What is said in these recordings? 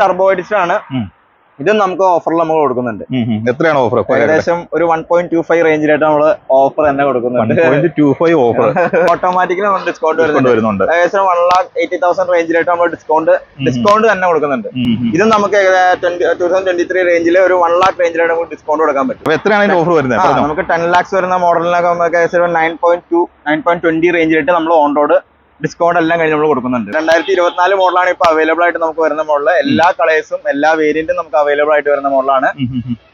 Turbo edition ആണ് ഇത് നമുക്ക് ഓഫറിൽ നമ്മൾ കൊടുക്കുന്നുണ്ട്. എത്രയാണ് ഓഫർ ഏകദേശം ഒരു വൺ പോയിന്റ് ടു ഫൈവ് റേഞ്ചിലായിട്ട് നമ്മൾ ഓഫർ തന്നെ കൊടുക്കുന്നുണ്ട്. Point two five offer automatically നമ്മൾ ഡിസ്കൗണ്ട് വരുന്നുണ്ട്. ഏകദേശം വൺ ലാക്ക് എയ്റ്റി തൗസൻഡ് റേഞ്ചിലായിട്ട് നമ്മൾ ഡിസ്കൗണ്ട് ഡിസ്കൗണ്ട് തന്നെ കൊടുക്കുന്നുണ്ട്. ഇത് നമുക്ക് ടൂ തൗസൻഡ് ട്വന്റി ത്രീ റേഞ്ചിൽ ഒരു വൺ ലാക്ക് റേഞ്ചിലായിട്ട് നമുക്ക് ഡിസ്കൗണ്ട് കൊടുക്കാൻ പറ്റും. എത്രയാണ് ഓഫർ വരുന്നത്? നമുക്ക് ടെൻ ലാക്സ് വരുന്ന മോഡലിനൊക്കെ നമുക്ക് ഏകദേശം nine point two nine point twenty റേഞ്ചിലായിട്ട് നമ്മൾ ഓൺ റോഡ് ഡിസ്കൗണ്ട് എല്ലാം കഴിഞ്ഞ് നമ്മൾ കൊടുക്കുന്നുണ്ട്. രണ്ടായിരത്തി ഇരുപത്തിനാല് മോഡലാണ് ഇപ്പൊ അവൈലബിൾ ആയിട്ട് നമുക്ക് വരുന്ന മോഡൽ എല്ലാ കളേഴ്സും എല്ലാ വേരിയന്റും നമുക്ക് അവൈലബിൾ ആയിട്ട് വരുന്ന മോഡലാണ്.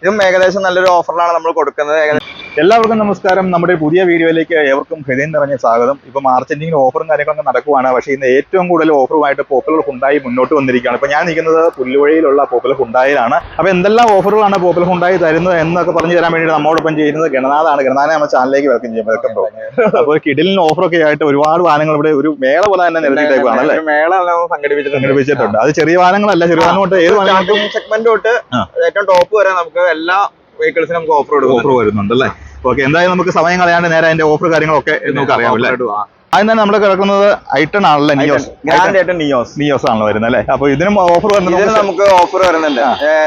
ഇതും ഏകദേശം നല്ലൊരു ഓഫറിലാണ് നമ്മൾ കൊടുക്കുന്നത്. ഏകദേശം എല്ലാവർക്കും നമസ്കാരം. നമ്മുടെ പുതിയ വീഡിയോയിലേക്ക് ഏവർക്കും ഹൃദയം നിറഞ്ഞ സ്വാഗതം. ഇപ്പൊ മാർച്ചന്റിങ്ങിന് ഓഫറും കാര്യങ്ങളൊക്കെ നടക്കുവാണ്. പക്ഷേ ഇന്ന് ഏറ്റവും കൂടുതൽ ഓഫറുമായിട്ട് പോപ്പുലർ ഹുണ്ടായി മുന്നോട്ട് വന്നിരിക്കുകയാണ്. ഇപ്പൊ ഞാൻ നിൽക്കുന്നത് പുല്ലുവഴിയിലുള്ള പോപ്പുലർ ഹുണ്ടായിലാണ്. അപ്പൊ എന്തെല്ലാം ഓഫറുകളാണ് പോപ്പുലർ ഹുണ്ടായി തരുന്നത് എന്നൊക്കെ പറഞ്ഞു തരാൻ വേണ്ടി നമ്മോടൊപ്പം ചെയ്യുന്നത് ഗണനാഥാണ്. ഗണനാഥനെ നമ്മുടെ ചാനലിലേക്ക് വെൽക്കം ചെയ്യും. വെൽക്കം ബ്രോ അപ്പോൾ കിഡിലിന് ഓഫറൊക്കെ ആയിട്ട് ഒരുപാട് വാഹനങ്ങൾ ഇവിടെ ഒരു മേള പോലെ തന്നെ നിരത്തിയിട്ടേക്കുവാണ് അല്ലേ? മേള സംഘടിപ്പിച്ചിട്ടുണ്ട്. സംഘടിപ്പിച്ചിട്ടുണ്ട്. അത് ചെറിയ വാഹനങ്ങളല്ല ചെറിയ വാഹനം തൊട്ട് ഏത് വാഹനം സെഗ്മെന്റ് തൊട്ട് ഏറ്റവും ടോപ്പ് വരെ നമുക്ക് എല്ലാ വെഹിക്കിൾസിനും നമുക്ക് ഓഫർ ഓഫർ വരുന്നുണ്ട് അല്ലേ? ഓക്കെ എന്തായാലും നമുക്ക് സമയം കളയാണ്ട് നേരെ അതിന്റെ ഓഫർ കാര്യങ്ങളൊക്കെ നമുക്ക് അറിയാം അല്ലേ? ആദ്യം തന്നെ നമ്മൾ കിടക്കുന്നത് ഐട്ടൺ ആണല്ലേ നിയോസ്. നിയോസ്. നിയോസ് ആണല്ലോ വരുന്നത് അല്ലേ? അപ്പൊ ഇതിനും ഓഫർ വരുന്നത് നമുക്ക് ഓഫർ വരുന്നുണ്ട്.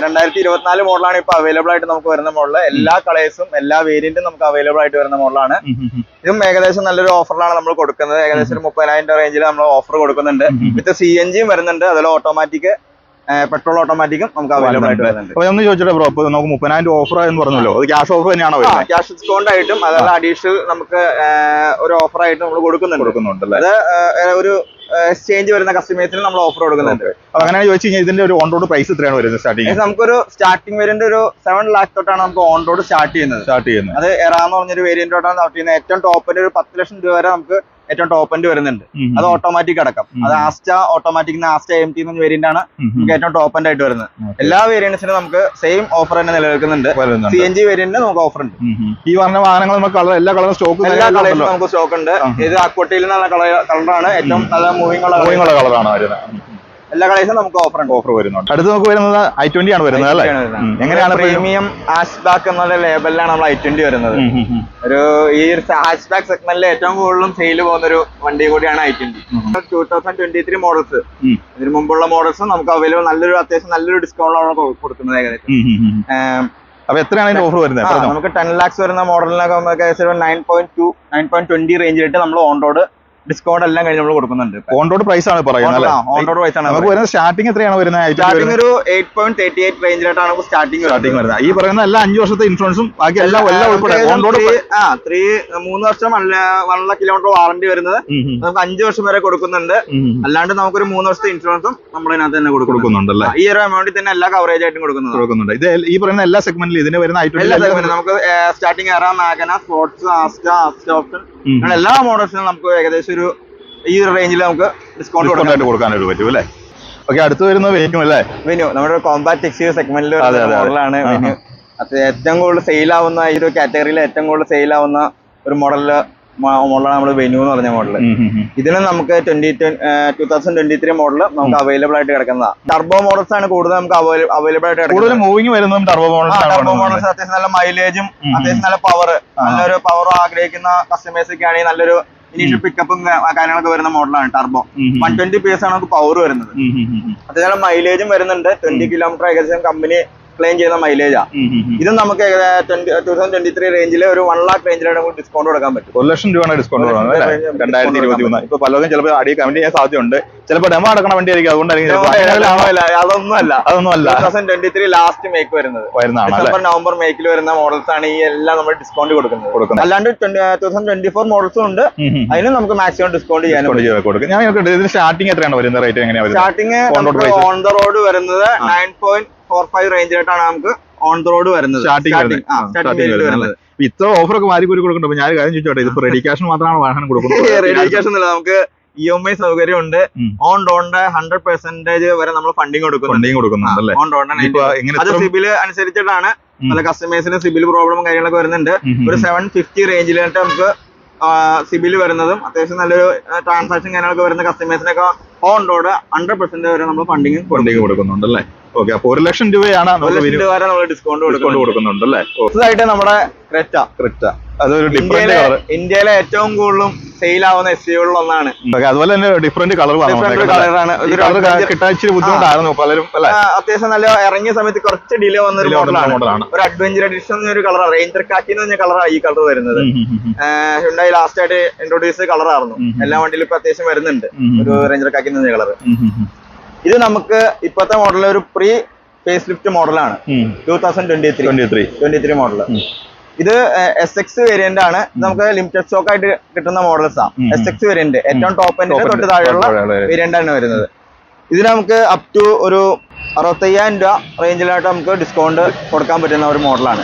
രണ്ടായിരത്തി ഇരുപത്തിനാല് മോഡലാണ് ഇപ്പൊ അവൈലബിൾ ആയിട്ട് നമുക്ക് വരുന്ന മോഡൽ. എല്ലാ കളേഴ്സും എല്ലാ വേരിയന്റും നമുക്ക് അവൈലബിൾ ആയിട്ട് വരുന്ന മോഡലാണ്. ഇതും ഏകദേശം നല്ലൊരു ഓഫറിലാണ് നമ്മൾ കൊടുക്കുന്നത്. ഏകദേശം ഒരു മുപ്പതിനായിരം രൂപ റേഞ്ചിൽ നമ്മൾ ഓഫർ കൊടുക്കുന്നുണ്ട്. വിത്ത് സി എൻ ജിയും വരുന്നുണ്ട്. അതുപോലെ ഓട്ടോമാറ്റിക് പെട്രോൾ ഓട്ടോമാറ്റിക്കും നമുക്ക് അവൈലബിൾ ആയിട്ട് വരുന്നുണ്ട്. അപ്പോൾ ഒന്ന് ചോദിച്ചിട്ട് ബ്രോ ഇപ്പൊ നമുക്ക് മുപ്പതിനായിരം രൂപ ഓഫർ എന്ന് പറഞ്ഞല്ലോ അത് ക്യാഷ് ഓഫർ തന്നെയാണോ വരുന്നത്? ക്യാഷ് ഡിസ്കൗണ്ട് ആയിട്ടും അതല്ല അഡീഷണൽ നമുക്ക് ഒരു ഓഫർ ആയിട്ട് നമ്മൾ കൊടുക്കുന്നുണ്ട്. കൊടുക്കുന്നുണ്ടല്ലേ അത് ഒരു എക്സ്ചേഞ്ച് വരുന്ന കസ്റ്റമേഴ്സിന് നമ്മൾ ഓഫർ കൊടുക്കുന്നുണ്ട്. അപ്പോൾ അങ്ങനെ ചോദിച്ചു കഴിഞ്ഞാൽ ഇതിന്റെ ഒരു ഓൺ റോഡ് പ്രൈസ് എത്രയാണ് വരുന്നത് സ്റ്റാർട്ടിങ് നമുക്കൊരു സ്റ്റാർട്ടിംഗ് വേരിയന്റ് ഒരു സെവൻ ലാക്ക് തൊട്ടാണ് നമുക്ക് ഓൺ റോഡ് സ്റ്റാർട്ട് ചെയ്യുന്നത്. സ്റ്റാർട്ട് ചെയ്യുന്നത്. അത് എറാന്ന് പറഞ്ഞൊരു വേരിയന്റ് തൊട്ടാണ് സ്റ്റാർട്ട് ചെയ്യുന്നത്. ഏറ്റവും ടോപ്പിന്റെ ഒരു പത്ത് ലക്ഷം രൂപ വരെ നമുക്ക് ഏറ്റവും ടോപ്പ് എൻഡ് വരുന്നുണ്ട്. അത് ഓട്ടോമാറ്റിക് അടക്കം. അത് Asta automatic Asta M T എന്ന വേരിയന്റ് ആണ് നമുക്ക് ഏറ്റവും ടോപ്പ് എൻഡ് ആയിട്ട് വരുന്നത്. എല്ലാ വേരിയന്റ്സിനും നമുക്ക് സെയിം ഓഫർ തന്നെ നിലനിൽക്കുന്നുണ്ട്. സി എൻ ജി വേരിയന്റിന് നമുക്ക് ഓഫർ ഉണ്ട്. ഈ പറഞ്ഞ വാഹനങ്ങൾ നമുക്ക് കളർ എല്ലാ കളറും സ്റ്റോക്ക് എല്ലാ കളറിലും നമുക്ക് സ്റ്റോക്ക് ഉണ്ട്. ഇത് ആക്വട്ടിയിൽ നിന്നുള്ള കളറാണ് ഏറ്റവും നല്ല മൂവിംഗ്. കളറാണ്. വരുന്നത്. എല്ലാ കളേഴ്സും നമുക്ക് ഓഫർ ഉണ്ട് ഓഫർ വരുന്നുണ്ട്. അടുത്ത് നമുക്ക് വരുന്നത് ഐ ട്വന്റി ആണ് വരുന്നത് അല്ലേ? എങ്ങനെയാണ് പ്രീമിയം ഹാഷ് ബാക്ക് എന്നുള്ള ലേബലിലാണ് നമ്മൾ ഐ ട്വന്റി വരുന്നത്. ഒരു ഉം. ഒരു ഈ ഹാഷ് ബാക്ക് സെഗ്മെന്റിൽ ഏറ്റവും കൂടുതലും സെയിൽ പോകുന്ന ഒരു വണ്ടി കൂടിയാണ് I twenty two thousand twenty three models. ഇതിന് മുമ്പുള്ള മോഡൽസ് നമുക്ക് അവൈലബിൾ നല്ലൊരു അത്യാവശ്യം നല്ലൊരു ഡിസ്കൗണ്ടാണ് കൊടുക്കുന്നത് ഏകദേശം. അപ്പൊ എത്രയാണ് ഓഫർ വരുന്നത്? നമുക്ക് ടെൻ ലാക്സ് വരുന്ന മോഡലിനൊക്കെ നമുക്ക് ഏകദേശം nine point two nine point twenty റേഞ്ചിലിട്ട് നമ്മൾ ഓൺ റോഡ് ഡിസ്കൗണ്ട് എല്ലാം കഴിഞ്ഞ് നമ്മൾ കൊടുക്കുന്നുണ്ട്. ഓൺറോഡ് പ്രൈസ് ആണ് പറയുന്നത് ഓൺറോഡ് പ്രൈസ് ആണ് നമുക്ക് വരുന്നത് സ്റ്റാർട്ടിംഗ് എത്രയാണ് വരുന്നത്? സ്റ്റാർട്ടിംഗ് ഒരു എയ്റ്റ് പോയിന്റ് തേർട്ടി എയ്റ്റ് റേഞ്ചിലായിട്ടാണ് നമുക്ക് സ്റ്റാർട്ടിംഗ് സ്റ്റാർട്ടിംഗ് വരുന്നത്. ഈ പറയുന്ന എല്ലാ അഞ്ച് വർഷത്തെ ഇൻഷുറൻസും ബാക്കി എല്ലാം എല്ലാം ഉൾപ്പെടെ. ഓൺറോഡ് ആ ത്രീ മൂന്ന് വർഷം വൺ കിലോമീറ്റർ വാറണ്ടി വരുന്നത്. നമുക്ക് അഞ്ച് വർഷം വരെ കൊടുക്കുന്നുണ്ട്. അല്ലാണ്ട് നമുക്കൊരു മൂന്ന് വർഷത്തെ ഇൻഷുറൻസും നമ്മൾ ഇതിനകത്ത് തന്നെ കൊടുക്കുന്നുണ്ട്. ഈ ഒരു എമൗണ്ടിൽ തന്നെ എല്ലാ കവറേജ് ആയിട്ടും കൊടുക്കുന്നത് കൊടുക്കുന്നുണ്ട്. ഇത് ഈ പറയുന്ന എല്ലാ സെഗ്മെന്റിലും ഇതിന് വരുന്ന ഐറ്റം നമുക്ക് starting Era Magna sports Asta Asta option എല്ലാ മോഡൽസിനും നമുക്ക് ഏകദേശം ഒരു ഈ ഒരു റേഞ്ചിൽ നമുക്ക് ഡിസ്കൗണ്ട് കൊടുക്കാം ആയിട്ട് കൊടുക്കാനായിട്ട് പറ്റും അല്ലേ? ഓക്കെ അടുത്ത് വരുന്ന വെനു അല്ലേ? വെന്യൂ നമ്മുടെ കോമ്പാക്ട് ടെക്സ്റ്റൈൽ സെഗ്മെന്റിൽ. മോഡലാണ് വെന്യൂ അത് ഏറ്റവും കൂടുതൽ സെയിൽ ആവുന്ന ഈ ഒരു കാറ്റഗറിയിൽ ഏറ്റവും കൂടുതൽ സെയിൽ ആവുന്ന ഒരു മോഡലിൽ മോഡലാണ് നമ്മൾ വെന്യൂ എന്ന് പറഞ്ഞ മോഡൽ ഇതിന് നമുക്ക് twenty two thousand twenty three model നമുക്ക് അവൈലബിൾ ആയിട്ട് കിടക്കുന്നതാണ് ടർബോ മോഡൽസ് ആണ് കൂടുതൽ നമുക്ക് അവൈലബിൾ ആയിട്ട് കൂടുതൽ മൂവിങ് വരുന്നതും ടർബോ ടർബോ മോഡൽസ് അത്യാവശ്യം നല്ല മൈലേജും. അത്യാവശ്യം നല്ല പവർ നല്ലൊരു പവർ ആഗ്രഹിക്കുന്ന കസ്റ്റമേഴ്സ് ഒക്കെ ആണെങ്കിൽ നല്ലൊരു ഇനീഷ്യൽ പിക്കപ്പും കാര്യങ്ങളൊക്കെ വരുന്ന മോഡലാണ് turbo one twenty P S ആണ് നമുക്ക് പവർ വരുന്നത്. അത്യാവശ്യം മൈലേജും വരുന്നുണ്ട്. ട്വന്റി കിലോമീറ്റർ ഏകദേശം കമ്പനി ക്ലെയിം ചെയ്യുന്ന മൈലേജാ ഇത് നമുക്ക് ടൂ തൗസൻഡ് ട്വന്റി ത്രീ റേഞ്ചിൽ ഒരു വൺ ലാക്ക് റേഞ്ചിലാണ് നമുക്ക് ഡിസ്കൗണ്ട് കൊടുക്കാൻ പറ്റും. ഒരു ലക്ഷം രൂപയാണ് ഡിസ്കൗണ്ട് രണ്ടായിരത്തി ഇരുപത്തി മൂന്ന് ഇപ്പൊ പലതും ചിലപ്പോൾ അടി കമന്റ് ചെയ്യാൻ സാധ്യതയുണ്ട്. ചിലപ്പോൾ ഡെമോ അടക്കണ വണ്ടി ആയിരിക്കും അതുകൊണ്ടായിരിക്കും അതൊന്നുമല്ല അല്ല, അതൊന്നും അല്ല two thousand twenty three last make വരുന്നത്. വരുന്നതാണ് ഡിസംബർ നവംബർ മേക്കിൽ വരുന്ന മോഡൽസ് ആണ് ഈ എല്ലാം നമ്മൾ ഡിസ്കൗണ്ട് കൊടുക്കുന്നത്. കൊടുക്കുന്നത്. അല്ലാണ്ട് ടൂ തൗസൻഡ് ട്വന്റി ഫോർ മോഡൽസും ഉണ്ട്. അതിന് നമുക്ക് മാക്സിമം ഡിസ്കൗണ്ട് ചെയ്യാൻ കൊടുക്കും. ഞാൻ ഇതിന് സ്റ്റാർട്ടിംഗ് എത്രയാണ് വരുന്നത്? റേറ്റ് എങ്ങനെയാണ് സ്റ്റാർട്ടിംഗ്. ഓൺ ദ റോഡ് വരുന്നത് നയൻ പോയിന്റ് ഫോർ ഫൈവ് റേഞ്ചിലായിട്ടാണ് നമുക്ക് ഓൺ ദ റോഡ് വരുന്നത്. സ്റ്റാർട്ടിംഗ് വരുന്നത്. ഇത്ര ഓഫറൊക്കെ മാറി കൂടി കൊടുക്കുന്നുണ്ട് ഞാൻ കാര്യം ചോദിച്ചോട്ടെ. ഇതിപ്പോ റെഡി ക്യാഷ് മാത്രമാണ് വാഹനം കൊടുക്കുന്നത്. റെഡി ക്യാഷ് നമുക്ക് ഇ എം ഐ സൗകര്യം ഉണ്ട് ഓൺ റോഡിന്റെ ഹൺഡ്രഡ് പെർസെന്റേജ് വരെ നമ്മൾ ഫണ്ടിങ് കൊടുക്കുന്നുണ്ട്. ഓൺ അത് സിബിൽ അനുസരിച്ചിട്ടാണ്. നല്ല പല കസ്റ്റമേഴ്സിന് സിബിൽ പ്രോബ്ലം കാര്യങ്ങളൊക്കെ വരുന്നുണ്ട്. ഒരു. സെവൻ ഫിഫ്റ്റി റേഞ്ചിലായിട്ട് നമുക്ക് സിബിൽ വരുന്നതും അത്യാവശ്യം നല്ലൊരു ട്രാൻസാക്ഷൻ കാര്യങ്ങളൊക്കെ വരുന്ന കസ്റ്റമേഴ്സിനൊക്കെ ഓൺ റോഡ് ഹൺഡ്രഡ് പെർസെന്റ് വരെ നമ്മൾ ഫണ്ടിങ് ഫണ്ടിങ് കൊടുക്കുന്നുണ്ട്. അല്ലേ? ഓക്കെ അപ്പൊ ഒരു ലക്ഷം രൂപയാണ് ഒരു ലക്ഷം രൂപ വരെ നമ്മൾ ഡിസ്കൗണ്ട് ഡിസ്കൗണ്ട് കൊടുക്കുന്നുണ്ട് അല്ലേ? അടുത്തതായിട്ട് നമ്മുടെ ക്രെറ്റ. ക്രിറ്റ. അതൊരു ഡിഫറെന്റ് ഇന്ത്യയിലെ കളർ ഇന്ത്യയിലെ ഏറ്റവും കൂടുതലും സെയിൽ ആവുന്ന എസ് യുകളിൽ ഒന്നാണ്. അതുപോലെ തന്നെ ഡിഫറെന്റ് adventure- കിട്ടാൻ ഇച്ചിരി ബുദ്ധിമുട്ടായിരുന്നു പലരും അത്യാവശ്യം നല്ല ഇറങ്ങിയ സമയത്ത് കുറച്ച് ഡിലേ വന്ന ഒരു മോഡലാണ് ഒരു അഡ്വഞ്ചർ എഡിഷൻ ഒരു കളർ റേഞ്ചർ കാക്കി എന്ന് പറഞ്ഞ കളറാണ് ഈ കളർ വരുന്നത്. ഹുണ്ടായി ലാസ്റ്റ് ആയിട്ട് ഇൻട്രോഡ്യൂസ് ചെയ്ത കളറായിരുന്നു. എല്ലാ വണ്ടിയിലും ഇപ്പൊ അത്യാവശ്യം വരുന്നുണ്ട്. ഒരു റേഞ്ചർ കാക്കി എന്ന് പറഞ്ഞ കളർ ഇത് നമുക്ക് ഇപ്പോഴത്തെ മോഡൽ ഒരു പ്രീ ഫേസ് ലിഫ്റ്റ് മോഡലാണ് two thousand twenty three twenty three twenty three model. ഇത് എസ് എക്സ് വേരിയന്റ് ആണ്. നമുക്ക് ലിമിറ്റഡ് സ്റ്റോക്ക് ആയിട്ട് കിട്ടുന്ന മോഡൽസ് ആണ് SX എസ് എക്സ് വേരിയന്റ് ഏറ്റവും ടോപ്പ് എൻഡ്. തൊട്ട് താഴെയുള്ള വേരിയന്റ് ആണ് വരുന്നത്. ഇതിന് നമുക്ക് അപ് ടു ഒരു അറുപത്തയ്യായിരം രൂപ റേഞ്ചിലായിട്ട് നമുക്ക് ഡിസ്കൗണ്ട് കൊടുക്കാൻ പറ്റുന്ന ഒരു മോഡലാണ്.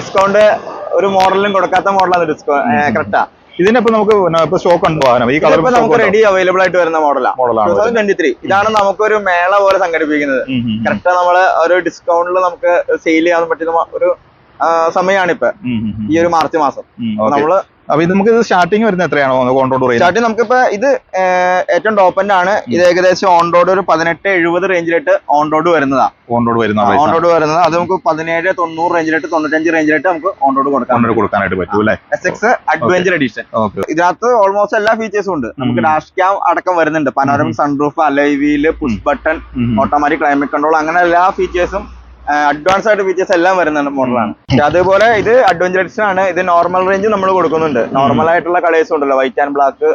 ഡിസ്കൗണ്ട് ഒരു മോഡലിലും കൊടുക്കാത്ത മോഡലാണ് ഡിസ്കൗണ്ട് കറക്റ്റാ ഇതിനിപ്പോ നമുക്ക് സ്റ്റോക്ക് ഉണ്ട് വാഹനം. ഈ കളർ നമുക്ക് റെഡി അവൈലബിൾ ആയിട്ട് വരുന്ന മോഡലാണ് മോഡലാണ് ടൂ തൗസൻഡ് ട്വന്റി ത്രീ ഇതാണ് നമുക്ക് ഒരു മേള പോലെ സംഘടിപ്പിക്കുന്നത്. കറക്റ്റ് നമ്മൾ ഒരു ഡിസ്കൗണ്ടിൽ നമുക്ക് സെയിൽ ചെയ്യാൻ പറ്റുന്ന ഒരു സമയമാണിപ്പോ ഈ ഒരു മാർച്ച് മാസം. നമ്മൾ അപ്പൊ ഇത് നമുക്ക് ഇത് സ്റ്റാർട്ടിങ് വരുന്നത് എത്രയാണ് കോൺട്രോൾ റേഞ്ച് സ്റ്റാർട്ടിങ് നമുക്കിപ്പോ ഇത് ഏറ്റവും ടോപ്പ് എൻഡ് ആണ്. ഇത് ഏകദേശം ഓൺ റോഡ് ഒരു പതിനെട്ട് എഴുപത് റേഞ്ചിലിട്ട് ഓൺ റോഡ് വരുന്നതാ. റോഡ് വരുന്ന ഓൺ റോഡ് വരുന്നത്. അത് നമുക്ക് പതിനേഴ് തൊണ്ണൂറ് റേഞ്ചിലിട്ട് തൊണ്ണൂറ്റഞ്ച് റേഞ്ചിലിട്ട് നമുക്ക് ഓൺ റോഡ് കൊടുക്കാം. കൊടുക്കാനായിട്ട് പറ്റും അല്ലേ? എസ് എക്സ് അഡ്വഞ്ചർ എഡിഷൻ ഇതിനകത്ത് ഓൾമോസ്റ്റ് എല്ലാ ഫീച്ചേഴ്സും ഉണ്ട്. നമുക്ക് ഡാഷ് ക്യാം അടക്കം വരുന്നുണ്ട്. Panoramic sunroof alloy wheel push button automatic climate control അങ്ങനെ എല്ലാ ഫീച്ചേഴ്സും അഡ്വാൻസ് ആയിട്ട് ഫീച്ചേഴ്സ് എല്ലാം വരുന്ന മോഡലാണ്. അതുപോലെ ഇത് അഡ്വഞ്ചർ എഡിഷൻ ആണ്. ഇത് നോർമൽ റേഞ്ച് നമ്മൾ കൊടുക്കുന്നുണ്ട്. നോർമൽ ആയിട്ടുള്ള കളേഴ്സും ഉണ്ടല്ലോ. വൈറ്റ് ആൻഡ് ബ്ലാക്ക്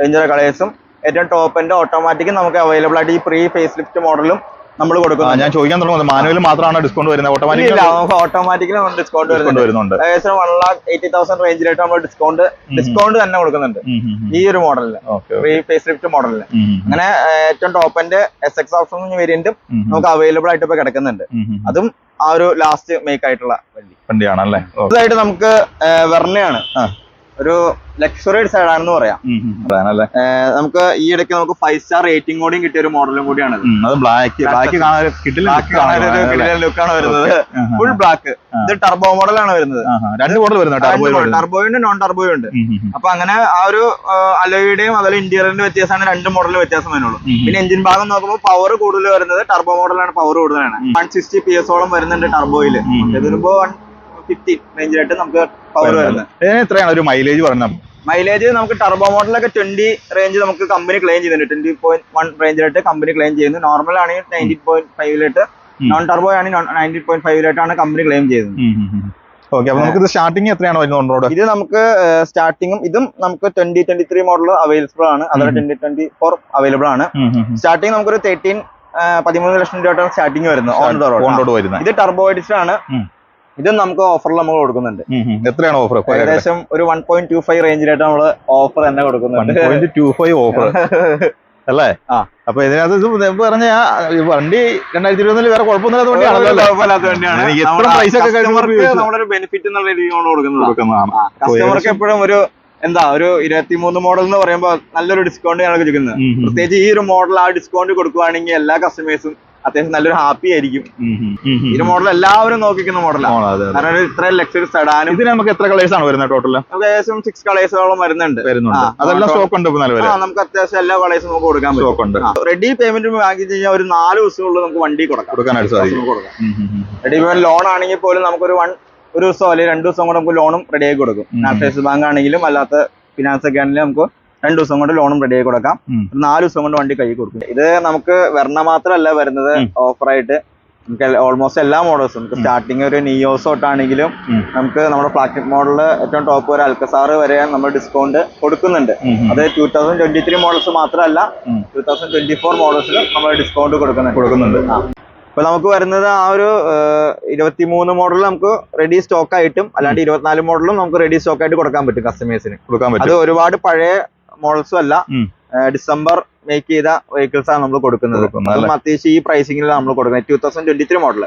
റേഞ്ചിലെ കളേഴ്സും ഏറ്റവും ടോപ്പ് എൻഡ് ഓട്ടോമാറ്റിക് നമുക്ക് അവൈലബിൾ ആയിട്ട് ഈ പ്രീ ഫേസ് ലിഫ്റ്റ് മോഡലും നമ്മൾ കൊടുക്കുന്നത് ഞാൻ ചോദിക്കാൻ തുടങ്ങുന്നത് മാനുവൽ മാത്രമാണ് ഡിസ്കൗണ്ട് വരുന്നത്? ഓട്ടോമാറ്റിക് നമുക്ക് ഓട്ടോമാറ്റിക്കലി ഡിസ്കൗണ്ട് ഡിസ്കൗണ്ട് വരുന്നുണ്ട്. ഏകദേശം വൺ ലാക്ക് എയ്റ്റി തൗസൻഡ് റേഞ്ചിലായിട്ട് നമ്മൾ ഡിസ്കൗണ്ട് ഡിസ്കൗണ്ട് തന്നെ കൊടുക്കുന്നുണ്ട്. ഈ ഒരു മോഡലിന് ഓക്കെ ഫേസ് ലിഫ്റ്റ് മോഡലിന് അങ്ങനെ ഏറ്റവും ടോപ്പിന്റെ എസ് എക്സ് ഓപ്ഷൻ വേരിയന്റും നമുക്ക് അവൈലബിൾ ആയിട്ട് ഇപ്പൊ കിടക്കുന്നുണ്ട്. അതും ആ ഒരു ലാസ്റ്റ് മേക്ക് ആയിട്ടുള്ള വണ്ടി. വണ്ടിയാണല്ലേ? ഇതായിട്ട് നമുക്ക് വെർണയാണ്. ഒരു ലക്ഷറി സൈഡാണെന്ന് പറയാം. നമുക്ക് ഈ ഇടയ്ക്ക് നമുക്ക് ഫൈവ് സ്റ്റാർ റേറ്റിംഗ് കൂടിയും കിട്ടിയ ഒരു മോഡലും കൂടിയാണ് അത് ബ്ലാക്ക് ബ്ലാക്ക് കാണാൻ ലുക്കാണ് വരുന്നത്. ഫുൾ ബ്ലാക്ക് ഇത് ടർബോ മോഡലാണ് വരുന്നത്. രണ്ട് മോഡൽ വരുന്നത് ടർബോയുണ്ട് ടർബോയും നോൺ ടർബോയും ഉണ്ട് അപ്പൊ അങ്ങനെ ആ ഒരു അലോയുടെയും അതുപോലെ ഇന്റീരിയറിന്റെ വ്യത്യാസമാണ് രണ്ട് മോഡൽ വ്യത്യാസം വരുന്നുള്ളൂ. പിന്നെ എഞ്ചിൻ ഭാഗം നോക്കുമ്പോൾ പവർ കൂടുതൽ വരുന്നത് ടർബോ മോഡലാണ് പവർ കൂടുതലാണ്. വൺ സിക്സ്റ്റി പി എസ് ഓളം വരുന്നുണ്ട് ടർബോയിൽ ഇതിനിപ്പോ വൺ ഫിഫ്റ്റി റേഞ്ചിലായിട്ട് നമുക്ക് പവർ വരുന്നത്. എത്രയാണ് ഒരു മൈലേജ് പറഞ്ഞത് മൈലേജ് നമുക്ക് ടർബോ മോഡലൊക്കെ ട്വന്റി റേഞ്ച് നമുക്ക് കമ്പനി ക്ലെയിം ചെയ്യുന്നുണ്ട് ട്വന്റി പോയിന്റ് വൺ റേഞ്ചിലായിട്ട് കമ്പനി ക്ലെയിം ചെയ്യുന്നു. നോർമൽ ആണെങ്കിൽ നയന്റി പോയിന്റ് ഫൈവിലായിട്ട്. നോൺ ടർബോ ആണെങ്കിൽ നയന്റി പോയിന്റ് ഫൈവിലായിട്ടാണ് കമ്പനി ക്ലെയിം ചെയ്യുന്നത് ഓക്കെ അപ്പൊ നമുക്ക് സ്റ്റാർട്ടിംഗ് എത്രയാണ് വരുന്നത് ഇത് നമുക്ക് സ്റ്റാർട്ടിങ്ങും ഇതും നമുക്ക് twenty twenty three model available ആണ് അതുപോലെ. ട്വന്റി ട്വന്റി ഫോർ അവൈലബിൾ ആണ്. സ്റ്റാർട്ടിംഗ് നമുക്കൊരു തേർട്ടീൻ പതിമൂന്ന് ലക്ഷം രൂപ സ്റ്റാർട്ടിംഗ് വരുന്നത്. ഓൺ റോഡ് വരുന്നത്. ഇത് ടർബോ എഡിഷൻ ആണ്. ഇതും നമുക്ക് ഓഫറിൽ നമ്മൾ കൊടുക്കുന്നുണ്ട്. എത്രയാണ് ഓഫർ ഏകദേശം ഒരു വൺ പോയിന്റ് ടു ഫൈവ് റേഞ്ചിലായിട്ട് നമ്മൾ ഓഫർ തന്നെ കൊടുക്കുന്നുണ്ട്. പോയിന്റ് ടു ഫൈവ് ഓഫർ അല്ലേ. അപ്പൊ ഇതിനകത്ത് ഇത് പറഞ്ഞ വണ്ടി രണ്ടായിരത്തി ഇരുപതിൽ വേറെ കുഴപ്പമൊന്നുമില്ലാത്ത വണ്ടിയാണല്ലോ ബെനിഫിറ്റ് എന്നുള്ള രീതിയിൽ കൊടുക്കുന്നതാണ്. കസ്റ്റമർക്ക് എപ്പോഴും ഒരു എന്താ ഒരു ഇരുപത്തിമൂന്ന് മോഡൽ എന്ന് പറയുമ്പോൾ നല്ലൊരു ഡിസ്കൗണ്ട് ഞങ്ങൾക്ക് ചെയ്യുന്നത് പ്രത്യേകിച്ച് ഈ ഒരു മോഡൽ ആ ഡിസ്കൗണ്ട് കൊടുക്കുവാണെങ്കിൽ എല്ലാ കസ്റ്റമേഴ്സും അത്യാവശ്യം നല്ലൊരു ഹാപ്പി ആയിരിക്കും. ഈ മോഡൽ എല്ലാവരും നോക്കിക്കുന്ന മോഡലാണ്. കാരണം ഇത്രയും ലക്ഷറി സെഡാനും ഇതിന് നമുക്ക് എത്ര കളേഴ്സ് ആണ് വരുന്നത് ടോട്ടൽ നമുക്ക് ഏകദേശം സിക്സ് കളേഴ്സോളം വരുന്നുണ്ട്. വരുന്നുണ്ട്. അതെല്ലാം സ്റ്റോക്ക് ഉണ്ട് നമുക്ക് അത്യാവശ്യം എല്ലാ കളേഴ്സും നമുക്ക് കൊടുക്കാൻ സ്റ്റോക്ക് ഉണ്ട്. റെഡി പേയ്മെന്റ് വാങ്ങി കഴിഞ്ഞാൽ ഒരു നാല് ദിവസമുള്ളിൽ നമുക്ക് വണ്ടി കൊടുക്കാം. കൊടുക്കാനായിട്ട് സാധിക്കും. റെഡി പേയ്മെന്റ് ലോൺ ആണെങ്കിൽ പോലും നമുക്കൊരു വൺ ഒരു ദിവസം അല്ലെങ്കിൽ രണ്ട് ദിവസം കൊണ്ട് നമുക്ക് ലോണും റെഡി ആക്കി കൊടുക്കും. നാഷണലൈസ് ബാങ്ക് ആണെങ്കിലും അല്ലാത്ത ഫിനാൻസ് ഒക്കെ ആണെങ്കിലും നമുക്ക് രണ്ട് ദിവസം കൊണ്ട് ലോണും റെഡി ആയി കൊടുക്കാം. നാലു ദിവസം കൊണ്ട് വണ്ടി കൈ കൊടുക്കും. ഇത് നമുക്ക് വരണ മാത്രമല്ല വരുന്നത് ഓഫർ ഓഫറായിട്ട് നമുക്ക് ഓൾമോസ്റ്റ് എല്ലാ മോഡൽസും നമുക്ക് സ്റ്റാർട്ടിങ് ഒരു നിയോസ് തൊട്ടാണെങ്കിലും നമുക്ക് നമ്മുടെ ഫ്ലാഗ്ഷിപ്പ് മോഡൽ ഏറ്റവും ടോപ്പ് വരെ അൽക്കസാർ വരെ നമ്മൾ ഡിസ്കൗണ്ട് കൊടുക്കുന്നുണ്ട്. അത് two thousand twenty three models മാത്രമല്ല. ടൂ തൗസൻഡ് ട്വന്റി ഫോർ മോഡൽസിലും നമ്മൾ ഡിസ്കൗണ്ട് കൊടുക്കുന്നുണ്ട്. കൊടുക്കുന്നുണ്ട്. ഇപ്പൊ നമുക്ക് വരുന്നത് ആ ഒരു ഇരുപത്തി മൂന്ന് മോഡൽ നമുക്ക് റെഡി സ്റ്റോക്ക് ആയിട്ടും അല്ലാണ്ട് ഇരുപത്തിനാല് മോഡലും നമുക്ക് റെഡി സ്റ്റോക്ക് ആയിട്ട് കൊടുക്കാൻ പറ്റും കസ്റ്റമേഴ്സിന് കൊടുക്കാൻ പറ്റും. അത് ഒരുപാട് പഴയ മോഡൽസും അല്ല. ഡിസംബർ മേക്ക് ചെയ്ത വെഹിക്കിൾസ് ആണ് നമ്മൾ കൊടുക്കുന്നത്. കൊടുക്കുന്നത് അതും അത്യാവശ്യം ഈ പ്രൈസിംഗിൽ നമ്മൾ കൊടുക്കുന്നത്. Two thousand twenty three model.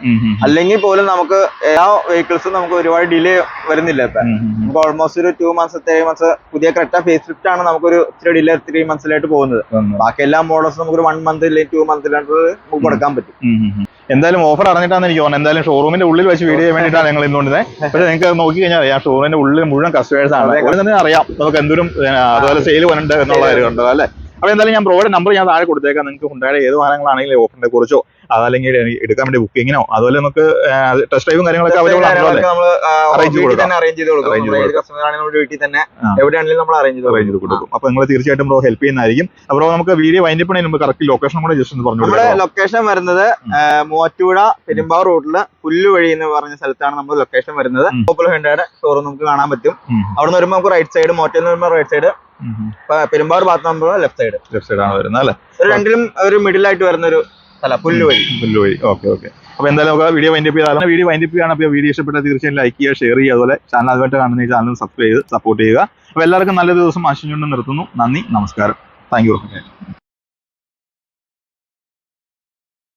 അല്ലെങ്കിൽ പോലും നമുക്ക് എല്ലാ വെഹിക്കിൾസും നമുക്ക് ഒരുപാട് ഡിലേ വരുന്നില്ല ഇപ്പൊ. നമുക്ക് ഓൾമോസ്റ്റ് ഒരു ടു മന്ത്സ് ത്രീ മന്ത്സ് പുതിയ കറക്റ്റ് ഫേസ് ലിഫ്റ്റ് ആണ് നമുക്കൊരു ഇച്ചിരി ഡിലേ ത്രീ മന്ത്സിലായിട്ട് പോകുന്നത്. ബാക്കി എല്ലാ മോഡൽസും നമുക്ക് ഒരു വൺ മന്ത് അല്ലെങ്കിൽ ടു മന്ത്സിലായിട്ട് നമുക്ക് കൊടുക്കാൻ പറ്റും. എന്തായാലും ഓഫർ അറിഞ്ഞിട്ടാണ് എനിക്ക് തോന്നുന്നത് എന്തായാലും ഷോറൂമിന്റെ ഉള്ളിൽ വെച്ച് വീഡിയോ ചെയ്യാൻ വേണ്ടിയിട്ടാണ് ഞങ്ങൾ ഇന്നുകൊണ്ടിരുന്നത് പക്ഷേ നിങ്ങൾക്ക് നോക്കി കഴിഞ്ഞാൽ അറിയാം ഷോറൂമിന്റെ ഉള്ളിൽ മുഴുവൻ കസ്റ്റമേഴ്സ് ആണ്. അതെ. അതുപോലെ തന്നെ അറിയാം നമുക്ക് എന്തൊരു അതുപോലെ സെയിൽ വന്നിട്ടുണ്ട് എന്നുള്ള കാര്യം ഉണ്ട് അല്ലേ? അപ്പൊ എന്തായാലും ഞാൻ ബ്രോയുടെ നമ്പർ ഞാൻ താഴെ കൊടുത്തേക്കാം. നിങ്ങൾക്ക് ഉണ്ടായ ഏത് വാഹനങ്ങളാണെങ്കിലും ഓഫറിനെ കുറിച്ചോ അതല്ലെങ്കിൽ എടുക്കാൻ വേണ്ടി ബുക്കിങ്ങിനോ അതുപോലെ നമുക്ക് ടെസ്റ്റ് ഡ്രൈവും കാര്യങ്ങളൊക്കെ അവൈലബിൾ ആണല്ലോ വീട്ടിൽ. തന്നെ അറേഞ്ച് ചെയ്ത് കൊടുക്കും. നമ്മുടെ ഏത് കസ്റ്റമർ ആണെങ്കിലും നമ്മുടെ വീട്ടിൽ തന്നെ എവിടെ എവിടെയാണെങ്കിലും നമ്മൾ അറേഞ്ച് ചെയ്ത് കൊടുക്കും. അപ്പൊ നിങ്ങൾ തീർച്ചയായിട്ടും ബ്രോ ഹെൽപ്പ് ചെയ്യുന്നതായിരിക്കും. അപ്പോൾ നമുക്ക് വീഡിയോ വൈൻഡ് അപ്പ് മുമ്പ് കറക്റ്റ് ലൊക്കേഷൻ കൂടെ ജസ്റ്റ് ഒന്ന് പറഞ്ഞു ലൊക്കേഷൻ വരുന്നത് മൂവാറ്റുപുഴ പെരുമ്പാവൂർ റൂട്ടിൽ പുല്ലുവഴി എന്ന് പറഞ്ഞ സ്ഥലത്താണ് നമ്മുടെ ലൊക്കേഷൻ വരുന്നത്. പോപ്പുലർ ഹെൻഡയുടെ ഷോറൂം നമുക്ക് കാണാൻ പറ്റും. അവിടെ നിന്ന് വരുമ്പോൾ നമുക്ക് റൈറ്റ് സൈഡ് മോറ്റയിൽ നിന്ന് വരുമ്പോൾ റൈറ്റ് സൈഡ് പെരുമ്പാവൂർ ഭാഗത്ത് നമ്മൾ ലെഫ്റ്റ് സൈഡ് ലെഫ്റ്റ് സൈഡ് ആണ് വരുന്നത് അല്ലേ? രണ്ടിലും ഒരു മിഡിൽ ആയിട്ട് വരുന്ന ഒരു സ്ഥലം പുല്ലുവഴി. പുല്ലുവഴി. Okay okay. അപ്പൊ എന്തായാലും നമുക്ക് വീഡിയോ വൈൻഡ് അപ്പ് ചെയ്താലും വീഡിയോ വൈൻഡ് അപ്പ് ചെയ്യണം അപ്പോൾ വീഡിയോ ഇഷ്ടപ്പെട്ടാൽ തീർച്ചയായും ലൈക്ക് ചെയ്യുക ഷെയർ ചെയ്യുക. അതുപോലെ ചാനൽ അതുമായിട്ട് കാണുന്ന ഈ ചാനൽ സബ്സ്ക്രൈബ് ചെയ്ത് സപ്പോർട്ട് ചെയ്യുക. അപ്പോൾ എല്ലാവർക്കും നല്ലൊരു ദിവസം ആശിച്ചുകൊണ്ട് നിർത്തുന്നു. നന്ദി നമസ്കാരം. Thank you